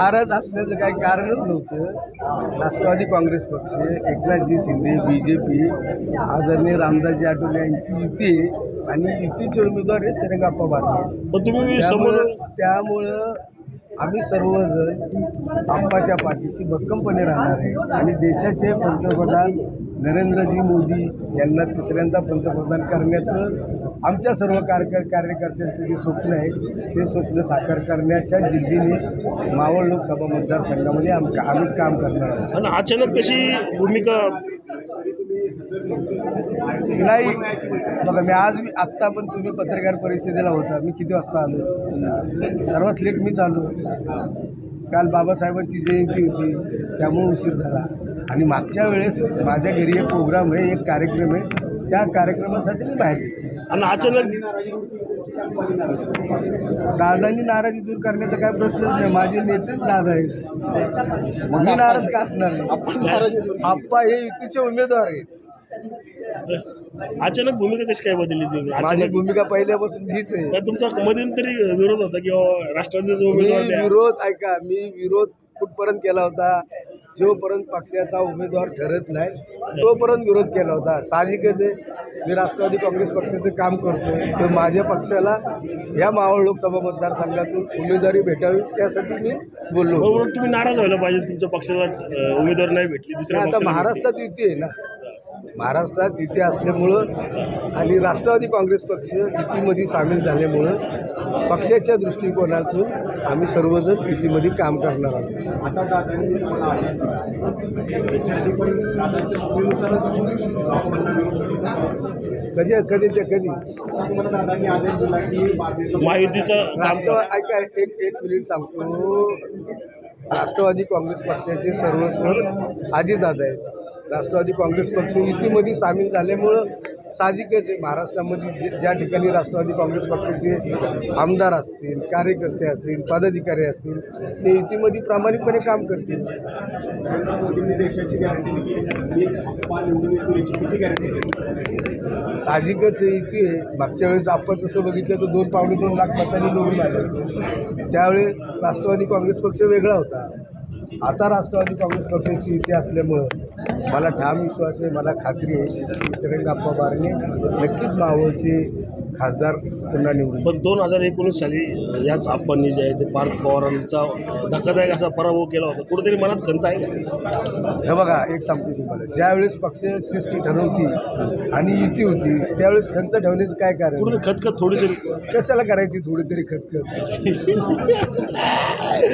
नाराज असण्याचं काही कारणच नव्हतं. राष्ट्रवादी काँग्रेस पक्ष एकनाथजी शिंदे बी जे पी आदरणीय रामदासजी आठवले यांची युती आणि युतीचे उमेदवार हे सरंगाप्पा बारणे त्यामुळं आम्ही सर्वजण आप्पाच्या पाठीशी भक्कमपणे राहणार आहे. आणि देशाचे पंतप्रधान नरेंद्रजी मोदी यांना तिसऱ्यांदा पंतप्रधान करण्याचं आमच्या सर्व कार्य कार्यकर्त्यांचं जे स्वप्न आहे ते स्वप्न साकार करण्याच्या जिद्दीने मावळ लोकसभा मतदारसंघामध्ये आम आम्ही काम करणार आहोत. आणि अचानक कशी भूमिका? नाही बघा मी आज मी आत्ता पण तुम्ही पत्रकार परिषदेला होता मी किती वाजता आलो? सर्वात लेट मीच आलो. काल बाबासाहेबांची जयंती होती त्यामुळे उशीर झाला. आणि मागच्या वेळेस माझ्या घरी एक प्रोग्राम आहे एक कार्यक्रम आहे त्या कार्यक्रमासाठी मी बाहेर गेलो. आणि अचानक दादांनी नाराजी दूर करण्याचा काय प्रश्नच नाही. माझे नेतेच दादा आहेत. मी नाराज का असणार नाही? आप्पा हे युतीचे उमेदवार आहेत. अचानक भूमिका कशी काय बदलली अचानक भूमिका पहिल्यापासून हीच आहे. तर तुमचा मध्यंतरी विरोध होता की बाबा राष्ट्रवादीचा. विरोध ऐका मी विरोध कुठपर्यंत केला होता? जोपर्यंत पक्षाचा उमेदवार ठरत नाही तोपर्यंत विरोध केला होता. साहजिकच आहे. मी राष्ट्रवादी काँग्रेस पक्षाचं काम करतोय. तर माझ्या पक्षाला या मावळ लोकसभा मतदारसंघातून उमेदवारी भेटावी त्यासाठी मी बोललो तुम्ही नाराज व्हायला पाहिजे. तुमच्या पक्षाला उमेदवार नाही भेटली दुसऱ्या आता महाराष्ट्रात युती आहे ना. महाराष्ट्रात युती असल्यामुळं आणि राष्ट्रवादी काँग्रेस पक्ष युतीमध्ये सामील झाल्यामुळं पक्षाच्या दृष्टिकोनातून आम्ही सर्वजण युतीमध्ये काम करणार आहोत. कधी कधीच्या कधी? तुम्हाला दादांनी आदेश दिला की बारमेचं माहितीचं काम राष्ट्रवा ऐका एक एक मिनिट सांगतो. राष्ट्रवादी काँग्रेस पक्षाचे सर्वस्वर अजितदादा आहेत. राष्ट्रवादी काँग्रेस पक्ष युतीमध्ये सामील झाल्यामुळं साहजिकच आहे. महाराष्ट्रामध्ये जे ज्या ठिकाणी राष्ट्रवादी काँग्रेस पक्षाचे आमदार असतील कार्यकर्ते असतील पदाधिकारी असतील ते युतीमध्ये प्रामाणिकपणे काम करतील. मोदींनी देशाची गॅरंटी साहजिकच आहे. युती आहे? मागच्या वेळेस आपण तसं बघितलं तर दोन पावणे दोन लाख मतांनी निवडून आले. त्यावेळेस राष्ट्रवादी काँग्रेस पक्ष वेगळा होता. आता राष्ट्रवादी काँग्रेस पक्षाची युती असल्यामुळं मला ठाम विश्वास आहे मला खात्री आहे की श्रीरंगाप्पा बारणे नक्कीच मावळची खासदार पुन्हा निवडून पण दोन हजार एकोणीस साली याच आप्पांनी जे आहे ते पार्थ पवारांचा धक्कादायक असा पराभव केला होता. कुठेतरी मनात खंत आहे का? हे बघा एक सांगतो तुम्हाला. ज्यावेळेस पक्ष सृष्टी ठरवती आणि युती होती त्यावेळेस खंत ठेवण्याचं काय कारण? कुठेतरी खतखत थोडी तरी कशाला करायची थोडी तरी खतखत